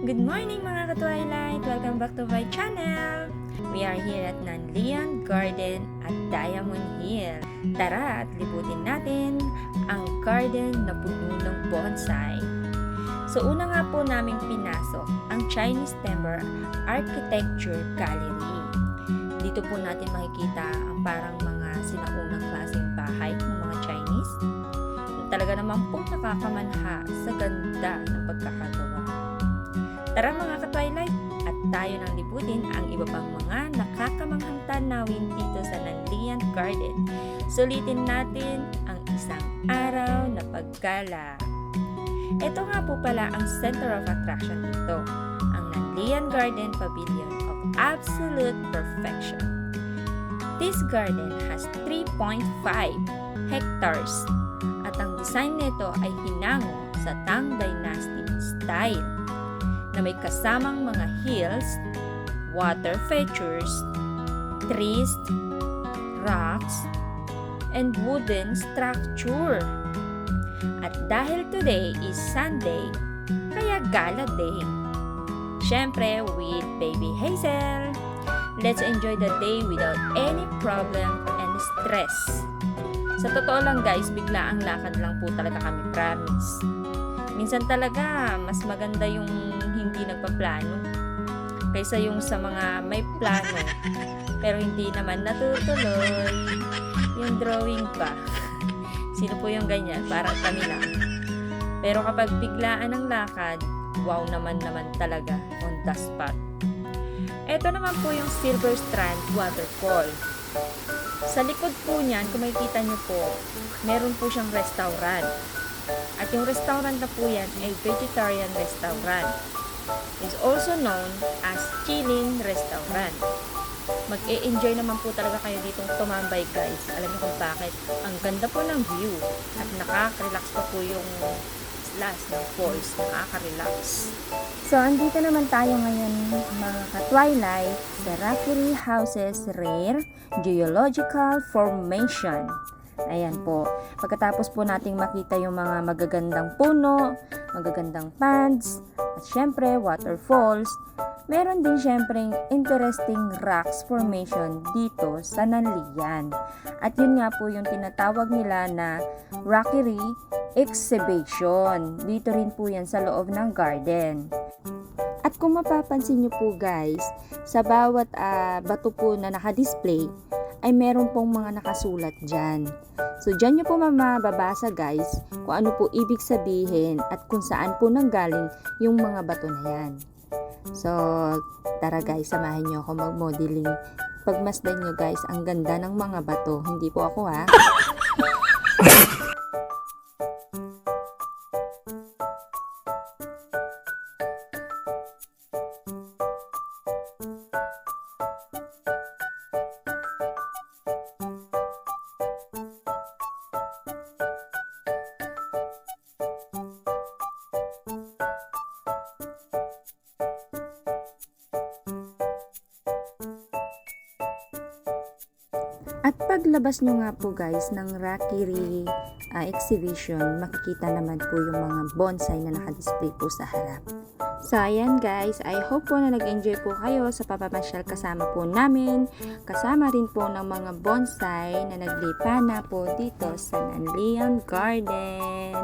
Good morning mga ka-Twilight! Welcome back to my channel! We are here at Nanlian Garden at Diamond Hill. Tara at libutin natin ang garden na puno ng bonsai. So una nga po namin pinasok ang Chinese Timber Architecture Gallery. Dito po natin makikita ang parang mga sinaunang klaseng bahay ng mga Chinese. Talaga naman po nakakamanha sa ganda ng pagkakagawa. Tara mga ka-Twilight at tayo nang libutin ang iba pang mga nakakamanghang tanawin dito sa Nanlian Garden. Sulitin natin ang isang araw na paggala. Ito nga po pala ang center of attraction dito, ang Nanlian Garden Pavilion of Absolute Perfection. This garden has 3.5 hectares at ang design nito ay hinango sa Tang Dynasty style na may kasamang mga hills, water features, trees, rocks, and wooden structure. At dahil today is Sunday, kaya gala day. Siyempre with baby Hazel. Let's enjoy the day without any problem and stress. Sa totoo lang guys, bigla ang lakad lang po talaga kami, promise. Minsan talaga, mas maganda yung hindi nagpaplano kaysa yung sa mga may plano pero hindi naman natutuloy yung drawing pa. Sino po yung ganyan? Parang kami lang. Pero kapag biglaan ang lakad, wow naman naman talaga on the spot. Ito naman po yung Silver Strand Waterfall. Sa likod po niyan, kung makikita niyo po, meron po siyang restaurant. At yung restaurant na po yan ay vegetarian restaurant. It's also known as Chilin Restaurant. Mag-e-enjoy naman po talaga kayo ditong tumambay guys. Alam niyo kung bakit. Ang ganda po ng view at nakaka-relax pa po yung last ng falls. Nakaka-relax. So, andito naman tayo ngayon mga ka-twilight sa Rockery Houses Rare Geological Formation. Ayan po. Pagkatapos po nating makita yung mga magagandang puno, magagandang ponds, at syempre waterfalls, meron din syempre interesting rocks formation dito sa Nanlian. At yun nga po yung tinatawag nila na Rockery Exhibition. Dito rin po yan sa loob ng garden. At kung mapapansin nyo po guys, sa bawat ah, bato po na nakadisplay, ay meron pong mga nakasulat dyan. So, dyan nyo po mababasa guys kung ano po ibig sabihin at kung saan po nanggaling yung mga bato na yan. So, tara guys, samahin nyo ako mag-modeling. Pagmasdan nyo guys, ang ganda ng mga bato. Hindi po ako ha. At paglabas nyo nga po guys ng Rakiri ah, exhibition, makikita naman po yung mga bonsai na nakadisplay po sa harap. So ayan guys, I hope po na nag-enjoy po kayo sa papamasyal kasama po namin. Kasama rin po ng mga bonsai na naglipa na po dito sa Nanlian Garden.